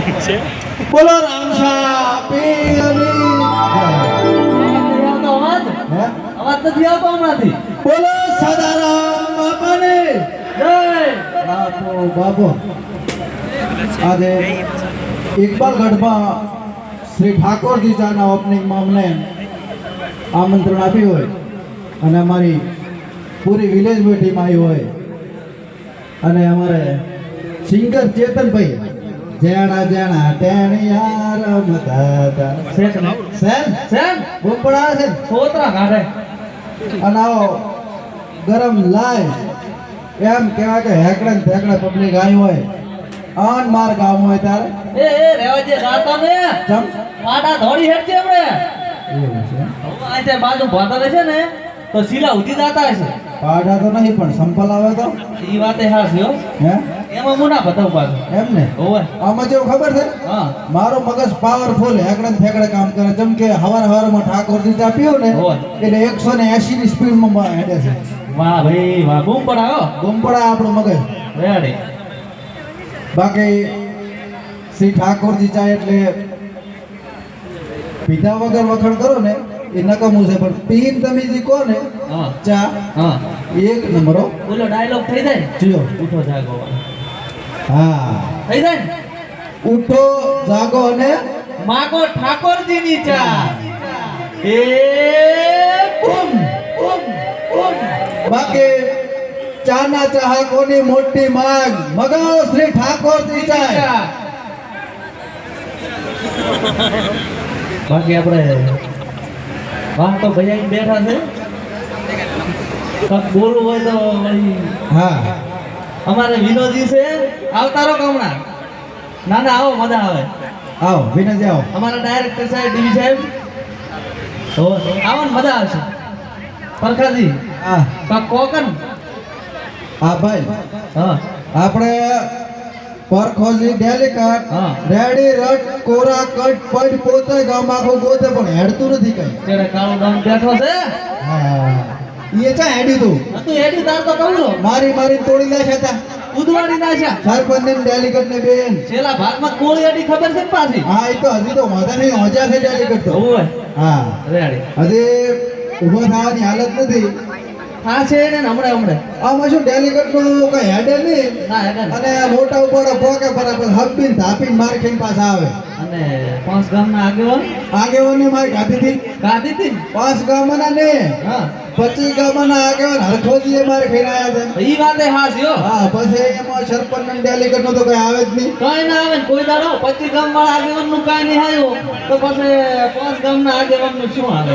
બોલો રામશા અવાજ? નથી આવતો હમણાંથી બોલો સદારામ બાપાની જય. બાપો બાપો. આજે ઇકબાલગઢમાં શ્રી ઠાકોરજીજાના ઓપનિંગમાં અમને આમંત્રણ આપ્યું હોય અને અમારી પૂરી વિલેજ ટીમ આવી હોય. અને અમારે સિંગર ચેતનભાઈ જેણા જેણા ટેણિયા રમતા હતા સેન સેન. બોપડા છે? સોતરા કાઢે અને આવો ગરમ લાય. એમ કહેવાય કે હેકડે ને ફેકડે પબ્લિક આવી હોય. અન માર ગામ હોય ત્યારે એ એ રેવા જે ગાતો ને. જમ. પાડા હેઠ છે આપણે એવું છે. આ તે બાજુ ભાતા છે ને તો શીલા ઉધી જાતા હશે. પાડા તો નહીં પણ સંપલ આવે તો. ઈ વાતે હા. છે હે? એમાં મુના બતાવ પાછું. એમ ને? ઓવે આમાં જેવું ખબર છે? હા. મારો મગજ પાવરફુલ હેકડે ને થેકડે કામ કરે. જેમ કે હવાર હવારમાં ઠાકોરજી ચા પીવો ને એટલે એકસો ને એસી ની સ્પીડમાં હેડે છે. વાહ ભાઈ વાહ. બૂમ પડાયો ગુંપડા આપણો મગજ. રેડી બાકી શ્રી ઠાકોરજી ચા એટલે પીધા વગર વખણ કરો ને એ નકામું છે પણ પીન તમે જે કહો ને હા. ચા હા. એક નંબર બોલો ડાયલોગ થઈ જાય? જીઓ. ઉઠો જાગો હા. થઈ જાય ઉઠો જાગો અને માગો ઠાકોરજી ની ચા. એ બૂમ બૂમ બૂમ. બાકી ચાના ચાહકોની મોટી માંગ? મગાવો શ્રી ઠાકોરજી ચા. બાકી આપણે વાહ તો ભૈયા બેઠા છે. કંઈક બોલવું હોય તો હા. અમારે વિનોદજી છે. આવતા રહો હમણાં ના ના આવો મજા આવે. આવો વિનોદી આવો. અમારા ડાયરેક્ટર સાહેબ ડીવી સાહેબ. આવો ને મજા આવશે. પરખાજી હા. કાંક કોકન હા ભાઈ. હા. આપણે પરખોજી ડેલિકેટ રેડી રટ કોરા કટ પડ પોતે ગામ આખું ગોતે પણ હેડતું નથી કઈ. ત્યારે કાળો ગામ બેઠો છે? હા. એ ચા હેડી તું? તું હેડી તાર તો કહું છું. મારી મારી તોડી નાખ્યા તા. ઉદવાડી નાખ્યા. સરપંચ ને ડેલિકેટ ને બેન. છેલ્લા ભાગમાં કોળી હેડી ખબર છે પાછી? હા એ તો હજી તો વાંધા નહીં હોજા છે ડેલિકેટ તો. હા. રેડી. હજી ઊભો થવાની હાલત નથી. હા છે ને હમણાં હમણાં. આમાં શું ડેલિકેટ કઈ હેડે નહીં. અને મોટા ઉપર પોકે બરાબર હબીન થાપીને માર ખાઈને પાછા આવે. અને પાંચ ગામના આગેવાન? આગેવાની માર ખાધી હતી કાઢી હતી પાંચ ગામના ને. હા. પચીસ ગામના આગેવાન હરખોજી મારે ખાઈને આવ્યા છે. ઈ વાતે હાસી હો. હા પછી એમાં સરપંચ ને ડેલિકેટનું તો કઈ આવે જ નહીં. કઈ ના આવે કોઈ દાડો. પચીસ ગામ વાળા આગેવાનનું કઈ નહીં આવ્યું. તો પછી પાંચ ગામના આગેવાનનું શું આવે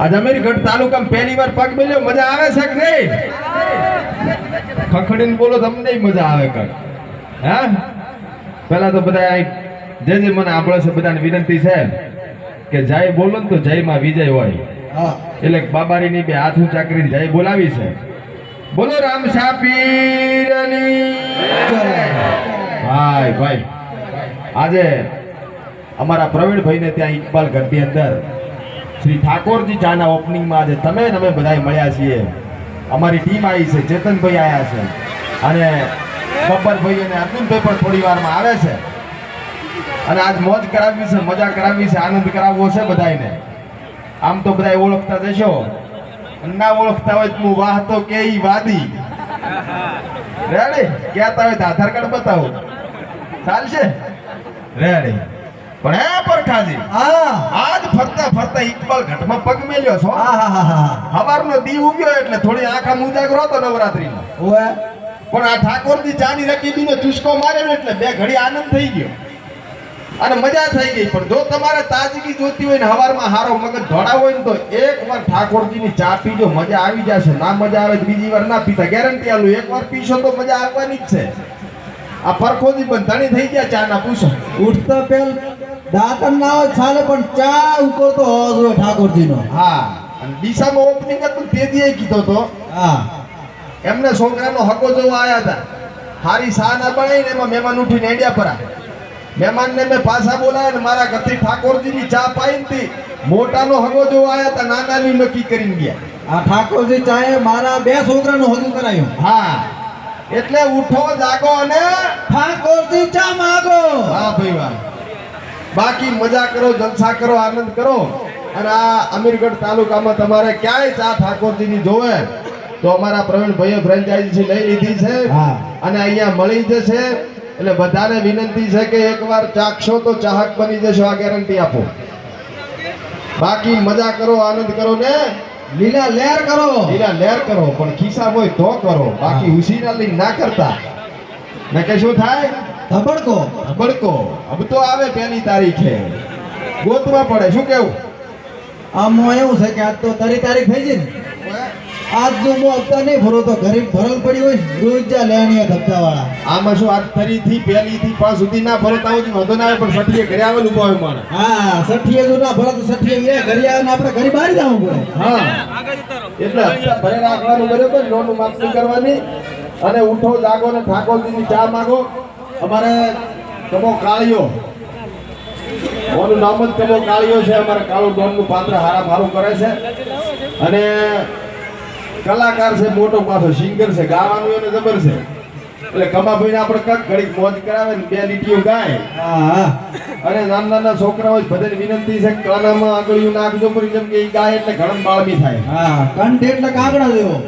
આજ અમીરગઢ તાલુકામાં પહેલી વાર પગ મેલ્યો મજા આવે છે કે નહીં? ખખડીને બોલો તમને મજા આવે કર હા? પહેલા તો બધા જે જે મને આપણે છે બધાને વિનંતી છે કે જય બોલો ને તો જયમાં વિજય હોય. હા. એટલે બાબારીની બે હાથ ઊંચા કરીને જય બોલાવી છે. બોલો રામ પીરની ભાઈ ભાઈ. આજે અમારા પ્રવીણભાઈને ત્યાં ઇકબાલ ગઢની અંદર શ્રી ઠાકોરજી ચાના ઓપનિંગમાં આજે તમે અમે બધાય મળ્યા છીએ. અમારી ટીમ આવી છે, ચેતનભાઈ આવ્યા છે. અને બબ્બરભાઈ અને અર્જુનભાઈ પણ થોડી વારમાં આવે છે. અને આજ મોજ કરાવવી છે, મજા કરાવવી છે, આનંદ કરાવવો છે બધાને આમ તો બધાય ઓળખતા જશો ના ઓળખતા હોય તો વાહ તો કે વાદી. રેડી કહેતા હોય તો આધાર કાર્ડ બતાવો. ચાલશે? રેડી પણ હે પરખાજી હા. આજ ફરતા ફરતા ઇકબાલ ઘટમાં પગ મેલ્યો છો? હા હા હા હા. સવારનો દી ઉગ્યો એટલે થોડી આખા મુજાગરો હતો નવરાત્રીમાં. ઓએ પણ આ ઠાકોરજી ચાની રકીબીનો ચુસ્કો માર્યો એટલે બે ઘડી આનંદ થઈ ગયો. અને મજા થઈ ગઈ પણ જો તમારે તાજગી જોતી હોય ને હવારમાં હારો મગજ ધોળા હોય ને તો એક વાર ઠાકોરજીની ચા પીજો મજા આવી જશે. ના મજા આવે બીજી વાર ના પીતા. ગેરંટી આલું એક વાર પીશો તો મજા આવવાની જ છે. આ પરખોજી બંધાણી થઈ ગયા ચા ના પૂછો. ઉઠતા પેલ દાંતણ ના હોય ચાલે પણ ચા ઉકળતો હોવો જોઈએ ઠાકોરજીનો. હા અને ડીસામાં ઓપનિંગ હતું તે દીએ કીધો તો. હા. એમને છોકરાનો હકો જોવા આવ્યા હતા. હારી સા ના બનાવી ને એમાં મહેમાન ઉઠીને એડિયા પરા. મહેમાનને મેં પાછા બોલાયા ને મારા ઘરથી ઠાકોરજીની ચા પાઈ હતી મોટાનો હગો જોવા આવ્યા હતા નાનાની નક્કી કરીને ગયા. આ ઠાકોરજી ચાએ મારા બે છોકરાનું હગું કરાયું. હા. એટલે ઉઠો જાગો અને ઠાકોરજી ચા માગો. હા ભાઈ વાહ. બાકી મજા કરો જલસા કરો આનંદ કરો. અને આ અમીરગઢ તાલુકામાં તમારે ક્યાંય ચા ઠાકોરજીની જોવે તો અમારા પ્રવીણભાઈએ ફ્રેન્ચાઇઝી લઈ લીધી છે હા. અને અહીંયા મળી જશે. એટલે બધાને વિનંતી છે કે એકવાર ચાખશો તો ચાહક બની જશો આ ગેરંટી આપો. બાકી મજા કરો આનંદ કરો ને લીલા લહેર કરો. લીલા લહેર કરો પણ ખિસ્સા હોય તો કરો. બાકી ઉસીના લઈને ના કરતા. ને કે શું થાય? ધબડકો. ધબડકો. અબ તો આવે પહેલી તારીખે. ગોતવા પડે. શું કેવું? આમાં એવું છે કે આજ તો તારી તારીખ થઈ જઈ ને. આજ જો હું હપ્તા નહીં ભરો તો ગરીબ ભરલ પડી હોય રોજા લેણીએ લેવાની વાળા આમાં શું આજ ફરીથી પેલી થી પાંચ સુધી ના ભરે હોય તો વાંધો ના આવે પણ સઠીએ ઘરે આવેલું હોય મારે હા સઠીએ જો ના ભરે તો સઠીએ એ ઘરે આવે ને આપણે ઘરે બહાર જવું પડે. હા. એટલે હપ્તા ભરે રાખવાનું બરાબર લોન માફ કરવાની. અને ઉઠો જાગો ને ઠાકોરજીની ચા માગો. અમારે તમો કાળિયો મોનું નામ જ કમો કાળિયો છે અમારે કાળું ડોનનું પાત્ર હારા મારું કરે છે. અને કલાકાર છે મોટો પાછો સિંગર છે ગાવાનું એને જબર છે. એટલે કમાભાઈને આપણે કક ઘડીક મોજ કરાવે ને બે લીટીઓ ગાય. હા. હા અને નાના નાના છોકરાઓ હોય વિનંતી છે કાનામાં આંગળીઓ નાખજો પડી જેમ કે એ ગાય એટલે ઘણમ બાળમી થાય. હા કંઠ એટલે કાગડા જેવો.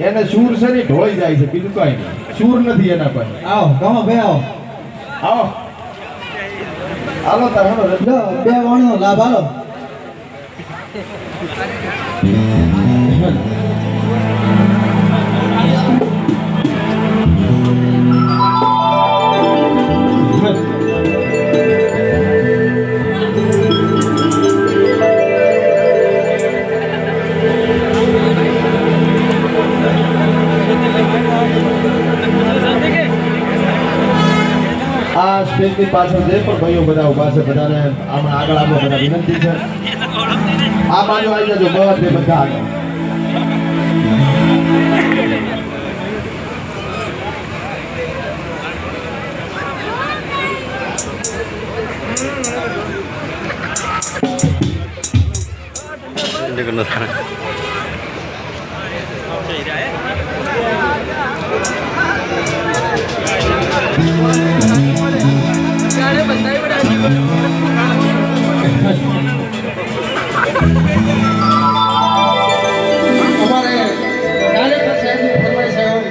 એને સૂર છે ને ઢોળી જાય છે બીજું કઈ નહીં. સૂર નથી એના પર. આવો ગમો બે આવો. આવો. હાલો તાર હાલો. બે વાણનો લાભ હાલો આ સ્ટેજની પાછળ જે પણ ભાઈઓ બધા ઊભા છે, બધાને આમાં આગળ આગળ બધા વિનંતી છે. આ બાજુ આવી જજો બધે બધા આગળ. અમારે ડાયરેક્ટર સાહેબની ફરમાઈશ હોય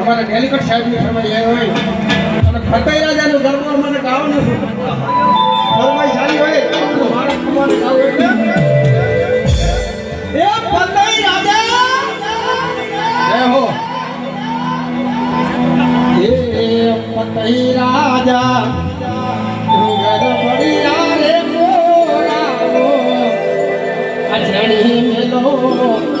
અમારે ડેલિકેટ સાહેબની ફરમાઈશ હોય. અને ફતેહ રાજાનું ગરબો મને ગાવાનું નથી. ફરમાઈશ ધણી મેલો.